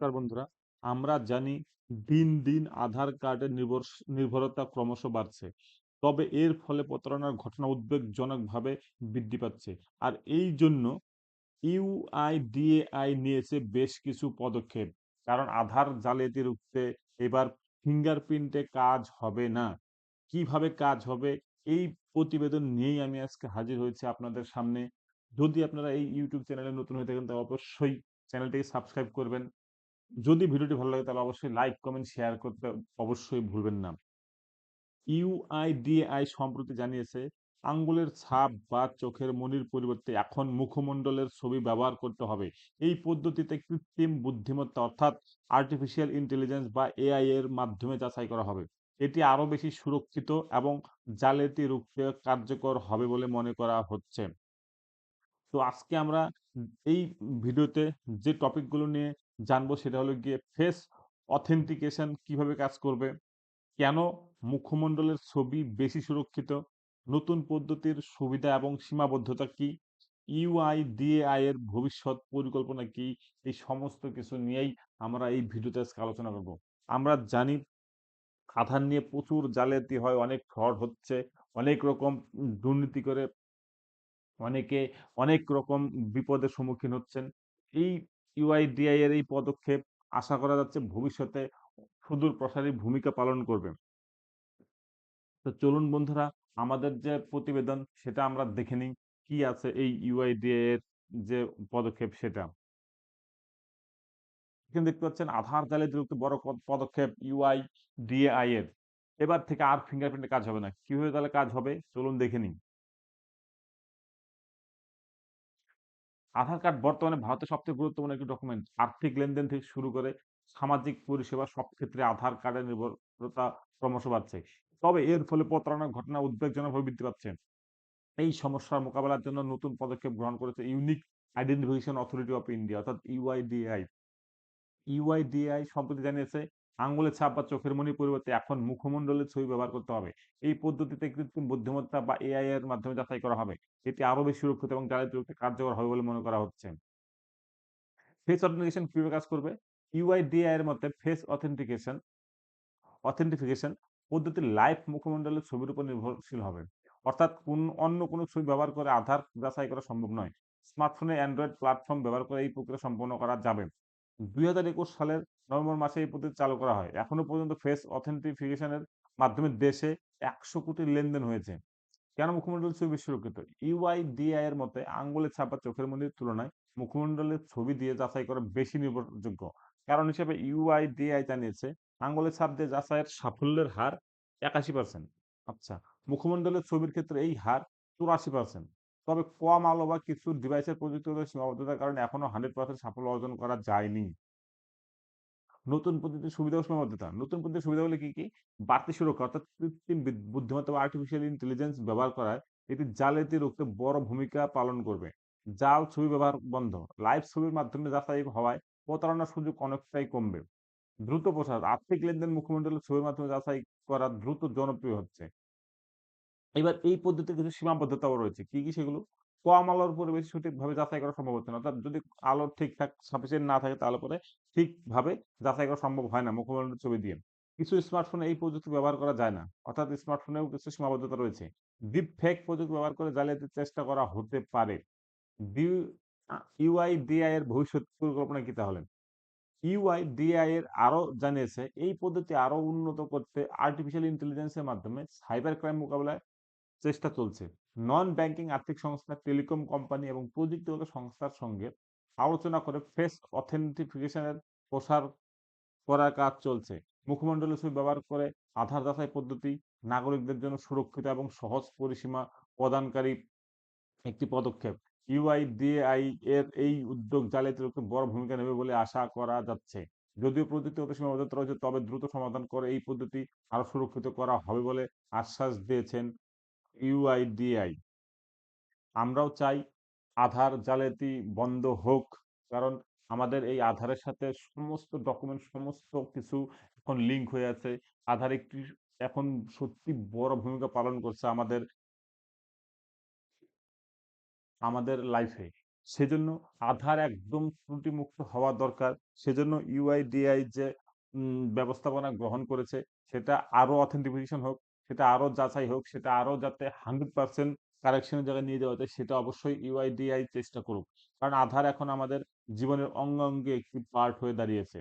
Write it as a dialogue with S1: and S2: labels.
S1: নমস্কার বন্ধুরা। আমরা জানি দিন দিন আধার কার্ডের নির্ভরতা ক্রমশ বাড়ছে। তবে এর ফলে প্রতারণার ঘটনা উদ্বেগজনকভাবে বৃদ্ধি পাচ্ছে। আর এই জন্য ইউআইডিএআই নিয়েছে বেশ কিছু পদক্ষেপ। কারণ আধার জালিয়াতি রুখতে এবার ফিঙ্গারপ্রিন্টে কাজ হবে না। কীভাবে কাজ হবে এই প্রতিবেদন নিয়েই আমি আজকে হাজির হয়েছি আপনাদের সামনে। যদি আপনারা এই ইউটিউব চ্যানেলে নতুন হয়ে থাকেন, তাহলে অবশ্যই চ্যানেলটিকে সাবস্ক্রাইব করবেন। যদি ভিডিওটি ভালো লাগে, তাহলে অবশ্যই লাইক, কমেন্ট, শেয়ার করতে অবশ্যই ভুলবেন না। ইউআইডিআই সম্প্রতি জানিয়েছে, আঙ্গুলের ছাপ বা চোখের মনির পরিবর্তে এখন মুখমণ্ডলের ছবি ব্যবহার করতে হবে। এই পদ্ধতিতে কৃত্রিম বুদ্ধিমত্তা অর্থাৎ আর্টিফিশিয়াল ইন্টেলিজেন্স বা এআই এর মাধ্যমে যাচাই করা হবে। এটি আরও বেশি সুরক্ষিত এবং জালিয়াতি রুখতে কার্যকর হবে বলে মনে করা হচ্ছে। তো আজকে আমরা এই ভিডিওতে যে টপিকগুলো নিয়ে জানব সেটা হলো গিয়ে ফেস অথেন্টিকেশন কীভাবে কাজ করবে? কেন মুখমণ্ডলের ছবি বেশি সুরক্ষিত? নতুন পদ্ধতির সুবিধা এবং সীমাবদ্ধতা কি? ইউআইডিএআই এর ভবিষ্যৎ পরিকল্পনা কি? এই সমস্ত কিছু নিয়েই আমরা এই ভিডিওতে আজকে আলোচনা করব। আমরা জানি আধার নিয়ে প্রচুর জালিয়াতি হয়, অনেক ফ্রড হচ্ছে, অনেক রকম দুর্নীতি করে অনেকে অনেক রকম বিপদের সম্মুখীন হচ্ছেন। এই ইউআইডিআই এর এই পদক্ষেপ আশা করা যাচ্ছে ভবিষ্যতে সুদূর প্রসারী ভূমিকা পালন করবে। তো চলুন বন্ধুরা, আমাদের যে প্রতিবেদন সেটা আমরা দেখে নিই, কি আছে এই ইউআইডিএ এর যে পদক্ষেপ সেটা। এখানে দেখতে পাচ্ছেন, আধার জালিয়াতি বড় পদক্ষেপ ইউআই ডিএআই এর। এবার থেকে আর ফিঙ্গারপ্রিন্টে কাজ হবে না। কীভাবে তাহলে কাজ হবে? চলুন দেখে নিই। আধার কার্ড বর্তমানে ভারতের সবচেয়ে গুরুত্বপূর্ণ একটি ডকুমেন্ট আর্থিক লেনদেন থেকে শুরু করে সামাজিক পরিষেবা সব ক্ষেত্রে আধার কার্ডের নির্ভরতা ক্রমশ বাড়ছে। তবে এর ফলে প্রতারণার ঘটনা উদ্বেগজনকভাবে বৃদ্ধি পাচ্ছে। এই সমস্যার মোকাবেলার জন্য নতুন পদক্ষেপ গ্রহণ করেছে unique identification authority of India অর্থাৎ ইউআইডিআই ইউআইডিআই সম্প্রতি জানিয়েছে আঙ্গুলের ছাপ বা চোখের মনির পরিবর্তে এখন মুখমণ্ডলের ছবি ব্যবহার করতে হবে। এই পদ্ধতিতে কৃত্রিম বুদ্ধিমত্তা বা এআই এর মাধ্যমে যাচাই করা হবে। এটি আরও বেশি সুরক্ষিত এবং রুখতে কার্যকর হবে বলে মনে করা হচ্ছে। ফেস অথেন্টিকেশন কীভাবে কাজ করবে? ইউআইডিআই এর মতে ফেস অথেন্টিকেশন অথেন্টিফিকেশন পদ্ধতি লাইভ মুখমণ্ডলের ছবির উপর নির্ভরশীল হবে। অর্থাৎ কোন, অন্য কোনো ছবি ব্যবহার করে আধার যাচাই করা সম্ভব নয়। স্মার্টফোনে অ্যান্ড্রয়েড প্ল্যাটফর্ম ব্যবহার করে এই প্রক্রিয়া সম্পন্ন করা যাবে। দুই হাজার একুশ সালের নভেম্বর মাসে এই পদ্ধতি চালু করা হয়। এখনও পর্যন্ত ফেস অথেন্টিফিকেশনের মাধ্যমে দেশে একশো কোটি লেনদেন হয়েছে। কেন মুখমণ্ডল ছবি সুরক্ষিত? ইউআইডিআই এর মতে, আঙ্গুলের ছাপা চোখের মন্দির তুলনায় মুখমণ্ডলের ছবি দিয়ে যাচাই করা বেশি নির্ভরযোগ্য। কারণ হিসেবে ইউআইডিআই জানিয়েছে, আঙ্গুলের ছাপ দিয়ে যাচাইয়ের সাফল্যের হার একাশি পার্সেন্ট। আচ্ছা মুখমণ্ডলের ছবির ক্ষেত্রে এই হার চুরাশি পার্সেন্ট। তবে কম আলো বা কিছু ডিভাইসের প্রযুক্তিগত সীমাবদ্ধতার কারণে এখনও হান্ড্রেড পার্সেন্ট সাফল্য অর্জন করা যায়নি। নতুন পদ্ধতির সুবিধা ও সীমাবদ্ধতা। নতুন পদ্ধতির সুবিধাগুলি কি কি? বাড়তি সুরক্ষা, অর্থাৎ কৃত্রিম বুদ্ধিমত্তা বা আর্টিফিশিয়াল ইন্টেলিজেন্স ব্যবহার করায় এটি জালিয়াতি রুখতে বড় ভূমিকা পালন করবে। জাল ছবি ব্যবহার বন্ধ লাইভ ছবির মাধ্যমে যাচাই হওয়ায় প্রতারণার সুযোগ অনেকটাই কমবে। দ্রুত প্রসার, আর্থিক লেনদেন মুখমণ্ডলের ছবির মাধ্যমে যাচাই করা দ্রুত জনপ্রিয় হচ্ছে। এবার এই পদ্ধতির কিছু সীমাবদ্ধতাও রয়েছে। কি কি সেগুলো? কম আলোর পরিবেশ সঠিকভাবে যাচাই করা সম্ভব হচ্ছে না। অর্থাৎ যদি আলো ঠিকঠাক সাফিসিয়েন্ট না থাকে তাহলে পরে ঠিকভাবে যাচাই করা সম্ভব হয় না। মুখমণ্ডলের ছবি দিয়ে। কিছু স্মার্টফোনে এই প্রযুক্তি ব্যবহার করা যায় না। অর্থাৎ স্মার্টফোনেও কিছু সীমাবদ্ধতা রয়েছে। ডিপ ফেক প্রযুক্তি ব্যবহার করে জালিয়াতির চেষ্টা করা হতে পারে। ইউআই ডিআই এর ভবিষ্যৎ পরিকল্পনা কি তাহলে? ইউআইডিআই এর আরও জানিয়েছে, এই পদ্ধতি আরও উন্নত করতে আর্টিফিশিয়াল ইন্টেলিজেন্সের মাধ্যমে সাইবার ক্রাইম মোকাবেলায় চেষ্টা চলছে। নন ব্যাংকিং আর্থিক সংস্থা টেলিকম কোম্পানি এবং প্রযুক্তিগত সংস্থার সঙ্গে আলোচনা করে ফেস অথেন্টিফিকেশনের প্রসার করার কাজ চলছে। মুখমণ্ডলের ছবি ব্যবহার করে আধার যাচাই পদ্ধতি, নাগরিকদের জন্য সুরক্ষিত এবং সহজ পরিসীমা প্রদানকারী একটি পদক্ষেপ। ইউআইডিআই এর এই উদ্যোগ জালিয়াতি রুখতে বড় ভূমিকা নেবে বলে আশা করা যাচ্ছে। যদিও প্রযুক্তিগত সীমাবদ্ধতা রয়েছে, তবে দ্রুত সমাধান করে এই পদ্ধতি আরও সুরক্ষিত করা হবে বলে আশ্বাস দিয়েছেন ইউআইডিআই আমরাও চাই আধার জালিয়াতি বন্ধ হোক কারণ আমাদের এই আধারের সাথে সমস্ত ডকুমেন্ট সমস্ত কিছু এখন লিঙ্ক হয়ে আছে। আধার একটি এখন সত্যি বড় ভূমিকা পালন করছে আমাদের আমাদের লাইফে সেজন্য আধার একদম ত্রুটিমুক্ত হওয়া দরকার। সেজন্য ইউআইডিআই যে ব্যবস্থাপনা গ্রহণ করেছে সেটা আরও অথেন্টিফিকেশন হোক, সেটা আরও যাচাই হোক, সেটা আরও যাতে হান্ড্রেড পার্সেন্ট কারেকশনের জায়গায় নিয়ে যাওয়া যায় সেটা অবশ্যই ইউআইডিআই চেষ্টা করুক। কারণ আধার এখন আমাদের জীবনের অঙ্গ অঙ্গে একটি পার্ট হয়ে দাঁড়িয়েছে।